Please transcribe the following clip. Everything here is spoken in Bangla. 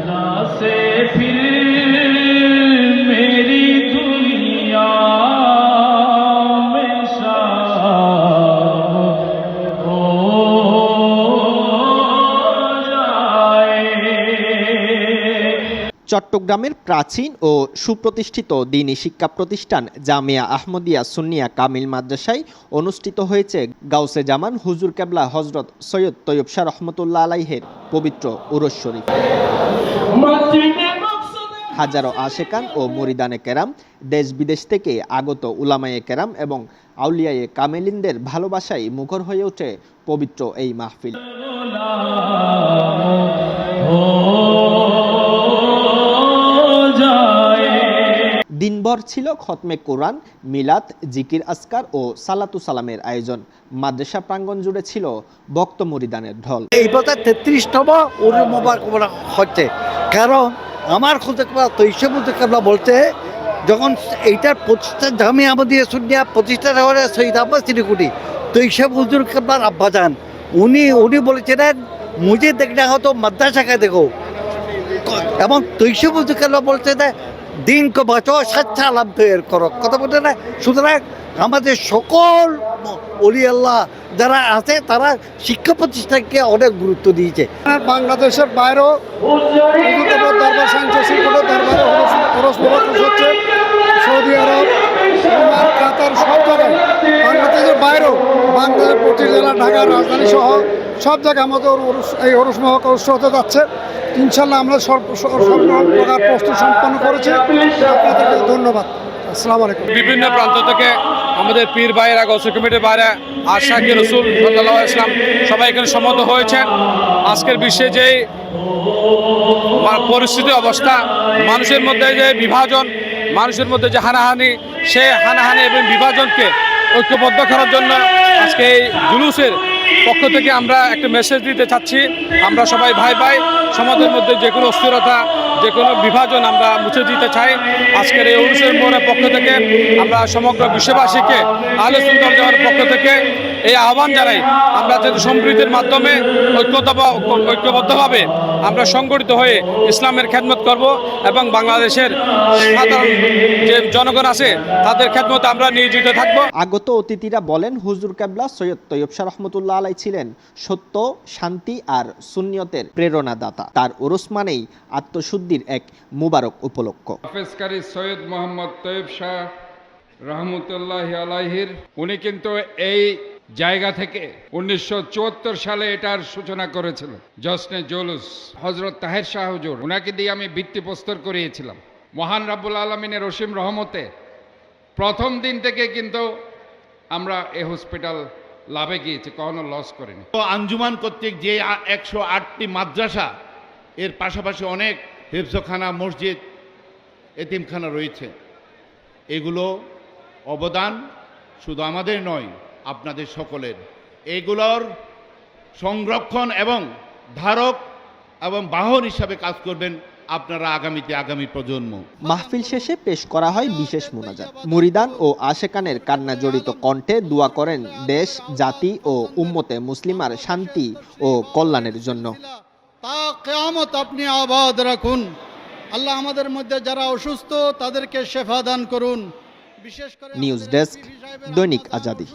भला চট্টগ্রামের প্রাচীন ও সুপ্রতিষ্ঠিত দিনী শিক্ষা প্রতিষ্ঠান জামিয়া আহমদিয়া সুন্নিয়া কামিল মাদ্রাসায় অনুষ্ঠিত হয়েছে গাউসে জামান হুজুর কেবলা হজরত সৈয়দ তৈয়ব শাহ রহমতুল্লাহ আলাইহের পবিত্র উরস্বরী হাজারো আশেকান ও মরিদানে কেরাম দেশ বিদেশ থেকে আগত উলামায়ে কেরাম এবং আউলিয়ায়ে কামেলিনদের ভালোবাসায় মুখর হয়ে ওঠে পবিত্র এই মাহফিল। দিনভর ছিল খতমে কোরআন, মিলাদ, জিকির আসকার ও সালাতু সালামের আয়োজন। মাদ্রাসা প্রাঙ্গণ জুড়ে ছিল বক্ত মরিদানের ঢল। এই বছর তেত্রিশতম উরু মোবারক হচ্ছে। কারণ আমার খুঁজে তৈশবুদ্দ কাবলা বলতে যখন এইটার প্রতিষ্ঠা জামি আমাদের শুনিয়া প্রতিষ্ঠা হওয়ার শহীদ আব্বাস তিরিকুটি তৈশব হুজুর কাবলার আব্বাজান উনি উনি বলেছিলেন মুঝে দেখনা হতো মাদ্রাসাকে দেখো। এবং তৈশব হুজুর কাবলা বলছে যে দিনকে বাঁচো স্বেচ্ছা লাভ করো। কথা বলতে না সুতরাং আমাদের সকল অলি আল্লাহ যারা আছে, তারা শিক্ষা প্রতিষ্ঠানকে অনেক গুরুত্ব দিয়েছে। বাংলাদেশের বাইরেও দরবার হচ্ছে। সৌদি আরব কাতার, সব জায়গায়। বাংলাদেশের বাইরেও বাংলাদেশের পঁচিশ জেলা ঢাকার রাজধানী সহ সব জায়গায় আমাদের এই হরস মহক অনুষ্ঠিত হতে যাচ্ছে। ইনশাল্লাহ আমরা সর্ব প্রকার প্রস্তুত সম্পন্ন করেছি। আপনাদেরকে ধন্যবাদ। আসসালামু আলাইকুম। বিভিন্ন প্রান্ত থেকে আমাদের পীর ভাইয়েরা গৌসে কমিটির বাইরে আশাকি রসুল ইসলাম সবাই এখানে সম্মত হয়েছেন। আজকের বিশ্বে যে মা- পরিস্থিতি, অবস্থা, মানুষের মধ্যে যে বিভাজন, মানুষের মধ্যে যে হানাহানি, সেই হানাহানি এবং বিভাজনকে ঐক্যবদ্ধ করার জন্য আজকে এই জুলুসের পক্ষ থেকে আমরা একটা মেসেজ দিতে চাচ্ছি। আমরা সবাই ভাই ভাই, সমাজের মধ্যে যে কোনো অস্থিরতা, যে কোনো বিভাজন আমরা মুছে দিতে চাই। আজকের এই অনুষ্ঠানের মোড়ের পক্ষ থেকে আমরা সমগ্র বিশ্ববাসীকে আহলে সুন্দর যাওয়ার পক্ষ থেকে এই আহ্বান জানাই। আমরা যাতে সম্প্রীতির মাধ্যমে ঐক্যত ঐক্যবদ্ধভাবে আমরা সংগঠিত হয়ে ইসলামের খেদমত করব এবং বাংলাদেশের সাধারণ যে জনগণ আছে তাদের খেদমত আমরা নিয়োজিত থাকব। আগত অতিথিরা বলেন হুজুর কেবলা সৈয়দ তৈয়ব শাহ রহমতুল্লাহ আলাই ছিলেন সত্য শান্তি আর সুন্নিয়তের প্রেরণাদাতা। তার ওরস মানেই আত্মশুদ্ধির এক মুবারক উপলক্ষ। হাফেজকারী সৈয়দ মোহাম্মদ তৈব শাহ রহমতুল্লাহ আলাহির উনি কিন্তু এই জায়গা থেকে উনিশশো চুয়াত্তর সালে এটার সূচনা করেছিল জসনে জৌলুস। হজরত তাহের শাহ হুজুর ওনাকে দিয়ে আমি ভিত্তিপ্রস্তর করিয়েছিলাম। মহান রাব্বুল আলমিনের রসিম রহমতে প্রথম দিন থেকে কিন্তু আমরা এ হসপিটাল লাভে গিয়েছি, কখনো লস করিনি। তো আঞ্জুমান কর্তৃক যে একশো আটটি মাদ্রাসা, এর পাশাপাশি অনেক হেফজখানা, মসজিদ, এতিমখানা রয়েছে। এগুলো অবদান শুধু আমাদের নয় আপনাদের সকলের। এগুলোর সংরক্ষণ এবং ধারক এবং বাহন হিসাবে কাজ করবেন আপনারা আগামীতে আগামী প্রজন্ম। মাহফিল শেষে পেশ করা হয় বিশেষ মোনাজাত। মুরিদান ও আশেকানের কান্না জড়িত কণ্ঠে দোয়া করেন দেশ জাতি ও উম্মতে মুসলিমার শান্তি ও কল্যাণের জন্য। তা কেয়ামত আপনি আবাদ রাখুন। আল্লাহ আমাদের মধ্যে যারা অসুস্থ তাদেরকে শেফা দান করুন। বিশেষ করে নিউজ ডেস্ক দৈনিক আজাদী।